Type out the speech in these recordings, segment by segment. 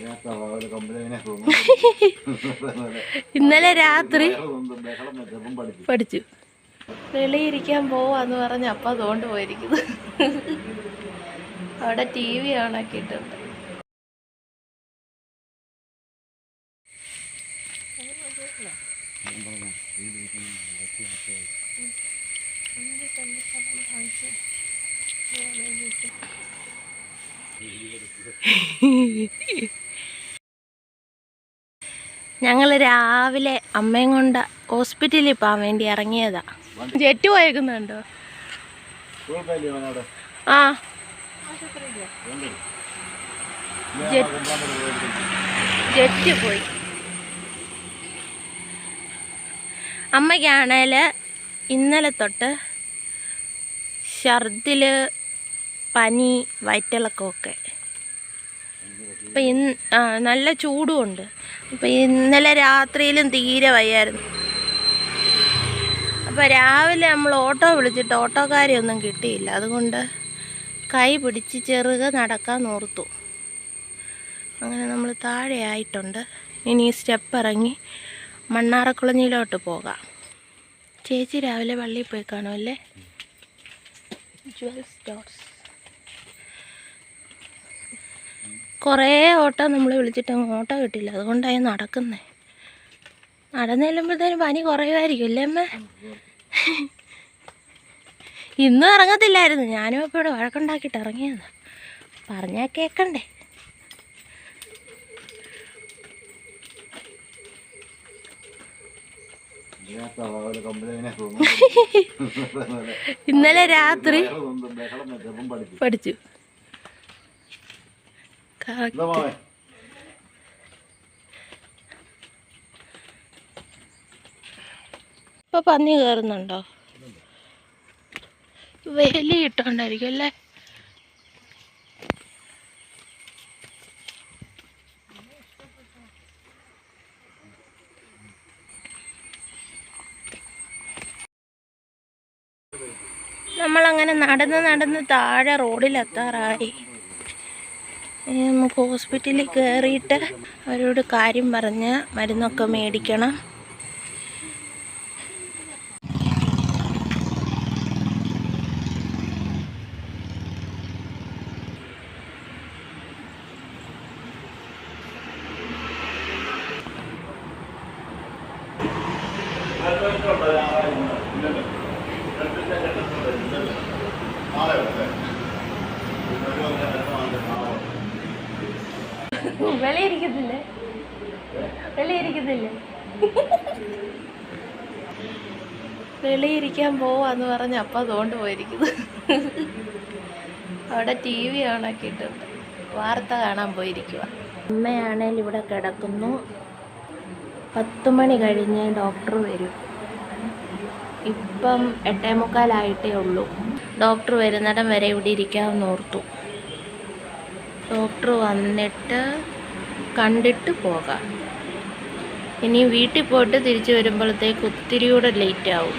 ഇന്നലെ രാത്രി പഠിച്ചു. വെളിയിരിക്കാൻ പോവാന്ന് പറഞ്ഞ അപ്പ അതുകൊണ്ട് പോയിരിക്കുന്നു. അവിടെ ടി വി ഓണാക്കിയിട്ടുണ്ട് ഞങ്ങൾ രാവിലെ അമ്മയും കൊണ്ട് ഹോസ്പിറ്റലിൽ പോകാൻ വേണ്ടി ഇറങ്ങിയതാ. ജെറ്റ് പോയേക്കുന്നുണ്ടോ? ആ. ജെറ്റ് ജെറ്റ് പോയി. അമ്മയ്ക്കാണേൽ ഇന്നലെ തൊട്ട് ഛർദിൽ പനി വയറ്റിളക്കമൊക്കെ. അപ്പം ഇന്ന് ആ നല്ല ചൂടുമുണ്ട് അപ്പം ഇന്നലെ രാത്രിയിലും തീരെ വയ്യായിരുന്നു. അപ്പോൾ രാവിലെ നമ്മൾ ഓട്ടോ വിളിച്ചിട്ട് ഓട്ടോക്കാരെ ഒന്നും കിട്ടിയില്ല. അതുകൊണ്ട് കൈ പിടിച്ച് ചെറുക നടക്കാൻ ഓർത്തു. അങ്ങനെ നമ്മൾ താഴെ ആയിട്ടുണ്ട്. ഇനി സ്റ്റെപ്പ് ഇറങ്ങി മണ്ണാറക്കുളഞ്ഞിയിലോട്ട് പോകാം. ചേച്ചി രാവിലെ പള്ളിയിൽ പോയി കാണുമല്ലേ ജുവൽ സ്റ്റോർസ് കുറേ ഓട്ടോ നമ്മൾ വിളിച്ചിട്ട് ഓട്ടോ കിട്ടില്ല അതുകൊണ്ടായി നടക്കുന്നേ. നടന്നു ചെല്ലുമ്പോഴത്തേനും പനി കുറയുമായിരിക്കും അല്ലേ അമ്മ? ഇന്നും ഇറങ്ങത്തില്ലായിരുന്നു. ഞാനും ഇപ്പോൾ ഇവിടെ വഴക്കുണ്ടാക്കിയിട്ട് ഇറങ്ങിയത്. പറഞ്ഞാൽ കേൾക്കണ്ടേ ഇന്നലെ രാത്രി പഠിച്ചു പഠിച്ചു correct. എന്താ മോനെ ഇപ്പൊ പന്നി കയറുന്നുണ്ടോ വേലി ഇട്ടോണ്ടായിരിക്കും അല്ലേ? നമ്മളങ്ങനെ നടന്ന് നടന്ന് താഴെ റോഡിലെത്താറായി. നമുക്ക് ഹോസ്പിറ്റലിൽ കയറിയിട്ട് അവരോട് കാര്യം പറഞ്ഞ് മരുന്നൊക്കെ മേടിക്കണം. വെളിയിരിക്കത്തില്ലേ വെളിയിരിക്കത്തില്ലേ വെളിയിരിക്കാൻ പോവാന്ന് പറഞ്ഞ അപ്പ അതുകൊണ്ട് പോയിരിക്കുന്നു. അവിടെ ടി വി ഓണാക്കിയിട്ടുണ്ട് വാർത്ത കാണാൻ പോയിരിക്കുക അമ്മയാണേൽ ഇവിടെ കിടക്കുന്നു. പത്ത് മണി കഴിഞ്ഞ് ഡോക്ടർ വരും. ഇപ്പം എട്ടേ മുക്കാലായിട്ടേ ഉള്ളൂ. ഡോക്ടർ വരുന്നിടം വരെ ഇവിടെ ഇരിക്കാമെന്ന് ഓർത്തു. ഡോക്ടർ വന്നിട്ട് കണ്ടിട്ട് പോകാം. ഇനി വീട്ടിൽ പോയിട്ട് തിരിച്ചു വരുമ്പോഴത്തേക്ക് ഒത്തിരി കൂടെ ലേറ്റ് ആവും.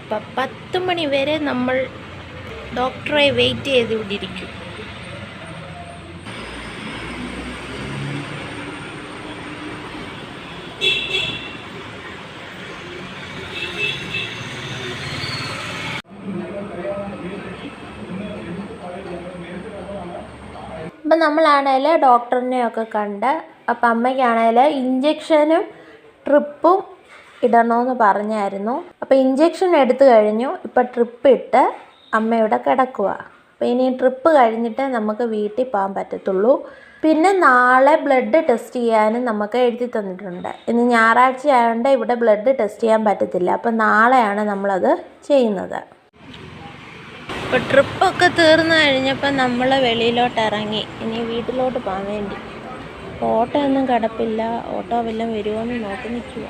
അപ്പം പത്ത് മണി വരെ നമ്മൾ ഡോക്ടറെ വെയിറ്റ് ചെയ്ത് നമ്മളാണേൽ ഡോക്ടറിനെയൊക്കെ കണ്ട് അപ്പം അമ്മയ്ക്കാണേൽ ഇഞ്ചക്ഷനും ട്രിപ്പും ഇടണമെന്ന് പറഞ്ഞായിരുന്നു. അപ്പോൾ ഇഞ്ചക്ഷൻ എടുത്തു കഴിഞ്ഞു. ഇപ്പം ട്രിപ്പ് ഇട്ട് അമ്മയുടെ കിടക്കുക അപ്പോൾ ഇനി ട്രിപ്പ് കഴിഞ്ഞിട്ട് നമുക്ക് വീട്ടിൽ പോകാൻ പറ്റത്തുള്ളൂ. പിന്നെ നാളെ ബ്ലഡ് ടെസ്റ്റ് ചെയ്യാനും നമുക്ക് എഴുതി തന്നിട്ടുണ്ട്. ഇന്ന് ഞായറാഴ്ച ആയതുകൊണ്ട് ഇവിടെ ബ്ലഡ് ടെസ്റ്റ് ചെയ്യാൻ പറ്റത്തില്ല. അപ്പം നാളെയാണ് നമ്മളത് ചെയ്യുന്നത്. ഇപ്പോൾ ട്രിപ്പൊക്കെ തീർന്നു കഴിഞ്ഞപ്പോൾ നമ്മൾ വെളിയിലോട്ട് ഇറങ്ങി ഇനി വീട്ടിലോട്ട് പോകാൻ വേണ്ടി. ഓട്ടോ ഒന്നും കിടപ്പില്ല. ഓട്ടോ വല്ലതും വരുമോ എന്ന് നോക്കി നിൽക്കുക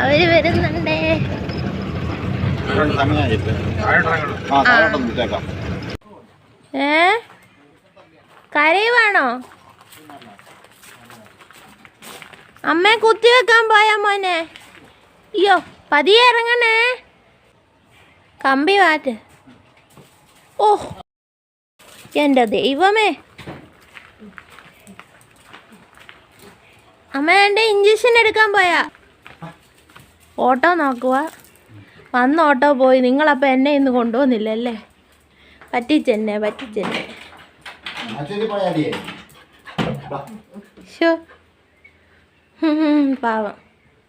അവർ വരുന്നുണ്ടേ സമയമായി ഇപ്പൊ. ആ താഴോട്ടൊന്ന് വിട്ടേക്കാം ഏ? കരയുവാണോ? അമ്മയെ കുത്തിവെക്കാൻ പോയാ മോനെ. അയ്യോ പതിയെ ഇറങ്ങണേ. കമ്പി വാറ്റ്. ഓ എന്റെ ദൈവമേ. അമ്മ എന്റെ ഇഞ്ചക്ഷൻ എടുക്കാൻ പോയാ. ഓട്ടോ നോക്കുക വന്ന ഓട്ടോ പോയി. നിങ്ങളപ്പോൾ എന്നെ ഇന്ന് കൊണ്ടുവന്നില്ലല്ലേ? പറ്റിച്ചെന്നെ പറ്റിച്ചെന്നെ. ഷോ പാവം.